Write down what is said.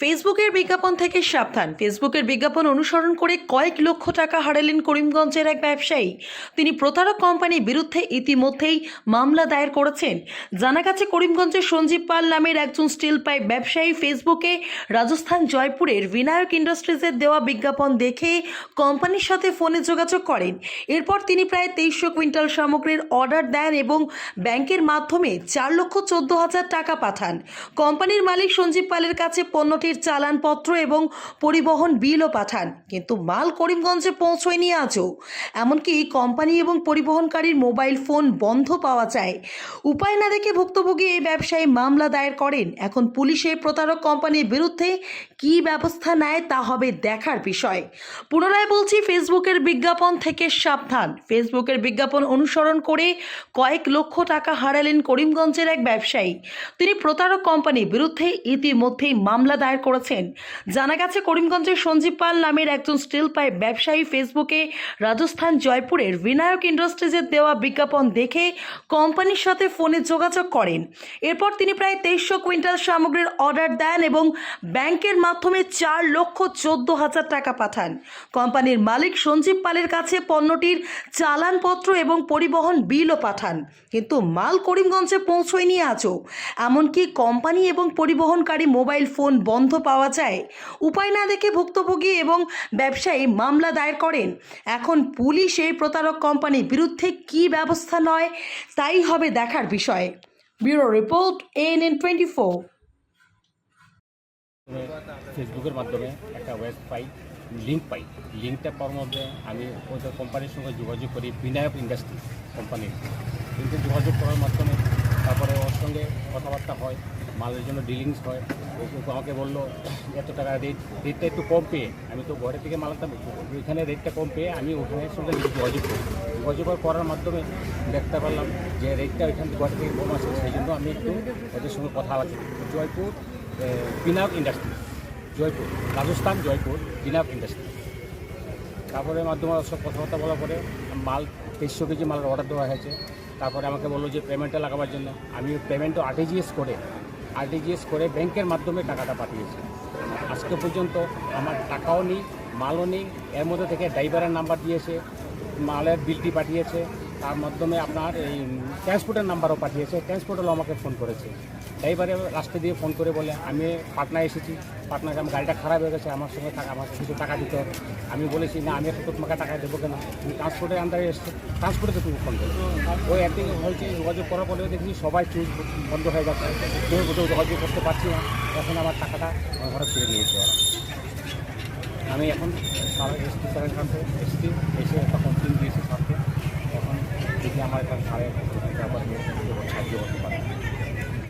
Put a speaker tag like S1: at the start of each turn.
S1: ফেসবুকের বিজ্ঞাপন থেকে সাবধান। ফেসবুকের বিজ্ঞাপন অনুসরণ করে কয়েক লক্ষ টাকা হারালেন করিমগঞ্জের এক ব্যবসায়ী। তিনি প্রতারক কোম্পানির বিরুদ্ধে ইতিমধ্যেই মামলা দায়ের করেছেন। জানা গেছে, করিমগঞ্জের সঞ্জীব পাল নামের একজন স্টিল পাইপ ব্যবসায়ী ফেসবুকে রাজস্থান জয়পুরের বিনায়ক ইন্ডাস্ট্রিজের দেওয়া বিজ্ঞাপন দেখে কোম্পানির সাথে ফোনে যোগাযোগ করেন। এরপর তিনি প্রায় তেইশশো কুইন্টাল সামগ্রীর অর্ডার দেন এবং ব্যাংকের মাধ্যমে চার লক্ষ চোদ্দ হাজার টাকা পাঠান। কোম্পানির মালিক সঞ্জীব পালের কাছে পণ্যটির চালানপত্র এবং পরিবহন বিলও পাঠান, কিন্তু মাল করিমগঞ্জে পৌঁছয়নি আজও। এমনকি কোম্পানি এবং পরিবহনকারীর মোবাইল ফোন বন্ধ পাওয়া যায়। উপায় না দেখে ভুক্তভোগী এই ব্যবসায়ী মামলা দায়ের করেন। এখন পুলিশে প্রতারক কোম্পানির বিরুদ্ধে কি ব্যবস্থা নেয় তা হবে দেখার বিষয়। পুনরায় বলছি, ফেসবুকের বিজ্ঞাপন থেকে সাবধান। ফেসবুকের বিজ্ঞাপন অনুসরণ করে কয়েক লক্ষ টাকা হারালেন করিমগঞ্জের এক ব্যবসায়ী। তিনি প্রতারক কোম্পানির বিরুদ্ধে ইতিমধ্যেই মামলা দায়ের করেছেন। জানা গেছে, করিমগঞ্জের সঞ্জীব পাল নামের একজন স্টিল পাইপ ব্যবসায়ী ফেসবুকে রাজস্থান জয়পুরের বিনায়ক ইন্ডাস্ট্রিজের দেওয়া বিজ্ঞাপন দেখে কোম্পানির সাথে ফোনে যোগাযোগ করেন। এরপর তিনি প্রায় তেইশশো কুইন্টাল সামগ্রীর অর্ডার দেন এবং ব্যাংকের মাধ্যমে চার লক্ষ চোদ্দ হাজার টাকা পাঠান। কোম্পানির মালিক সঞ্জীব পালের কাছে পণ্যটির চালানপত্র এবং পরিবহন বিলও পাঠান। কিন্তু মাল করিমগঞ্জে পৌঁছয়নি আজও। এমনকি কোম্পানি এবং পরিবহনকারী মোবাইল ফোন বন্ধ পাওয়া যায়। উপায় না দেখে ভুক্তভোগী এবং ব্যবসায়ী মামলা দায়ের করেন। এখন পুলিশ এই প্রতারক কোম্পানির বিরুদ্ধে কী ব্যবস্থা নয়, তাই হবে দেখার বিষয়। Bureau report N N twenty four
S2: ফেসবুকের মাধ্যমে একটা ওয়েব পাই লিঙ্ক পাই। লিঙ্কটা পাওয়ার মধ্যে আমি ওদের কোম্পানির সঙ্গে যোগাযোগ করি, বিনায়ক ইন্ডাস্ট্রি কোম্পানির। কিন্তু যোগাযোগ করার মাধ্যমে তারপরে ওর সঙ্গে কথাবার্তা হয়। মালের জন্য ডিলিংস হয়। ও আমাকে বলল, এত টাকা রেট রেটটা একটু কম পেয়ে। আমি তো ঘরে থেকে মাল আনতাম, ওইখানে রেটটা কম পেয়ে আমি ওখানের সঙ্গে যোগাযোগ করি। যোগাযোগ করার মাধ্যমে দেখতে পারলাম যে রেটটা ওইখান থেকে ঘরে থেকে কম আছে। সেই জন্য আমি একটু ওদের সঙ্গে কথা আছি জয়পুর বিনায়ক ইন্ডাস্ট্রি জয়পুর, রাজস্থান, জয়পুর বিনায়ক ইন্ডাস্ট্রি তারপরে মাধ্যমে সব কথাবার্তা বলার পরে মাল, তেইশশো কেজি মালের অর্ডার দেওয়া হয়েছে। তারপরে আমাকে বলল যে পেমেন্টটা লাগাবার জন্য। আমি পেমেন্টও আরটিজিএস করে আরটিজিএস করে ব্যাংকের মাধ্যমে টাকাটা পাঠিয়েছি। আজকে পর্যন্ত আমার টাকাও নেই, মালও নেই, এর মধ্যে থেকে ড্রাইভারের নাম্বার দিয়েছে, মালের বিলটি পাঠিয়েছে। তার মাধ্যমে আপনার এই ট্রান্সপোর্টের নাম্বারও পাঠিয়েছে। ট্রান্সপোর্টেরও আমাকে ফোন করেছে। ড্রাইভারে রাস্তা দিয়ে ফোন করে বলে, আমি পাটনায় এসেছি। পাটনায় আমার গাড়িটা খারাপ হয়ে গেছে। আমার সঙ্গে টাকা আমাকে কিছু টাকা দিতে হবে। আমি বলেছি, না, আমি একটু তোমাকে টাকা দেবো কেন? তুমি ট্রান্সপোর্টের আন্ডারে এসছো। ট্রান্সপোর্টে তুমি ফোন করো। ওই একদিন হয়েছে যোগাযোগ করার পরে দেখি সবাই চুজ বন্ধ হয়ে যাচ্ছে। কেউ কোথাও যোগাযোগ করতে পারছি না। এখন আমার টাকাটা আমার ঘরে ফিরে নিয়েছে আমি এখন এসটি স্যারের কাছে এসটি এসে একটা কমপ্লেন তার স্যারকে এখন দেখি আমার একটা সাহায্য করতে পারে।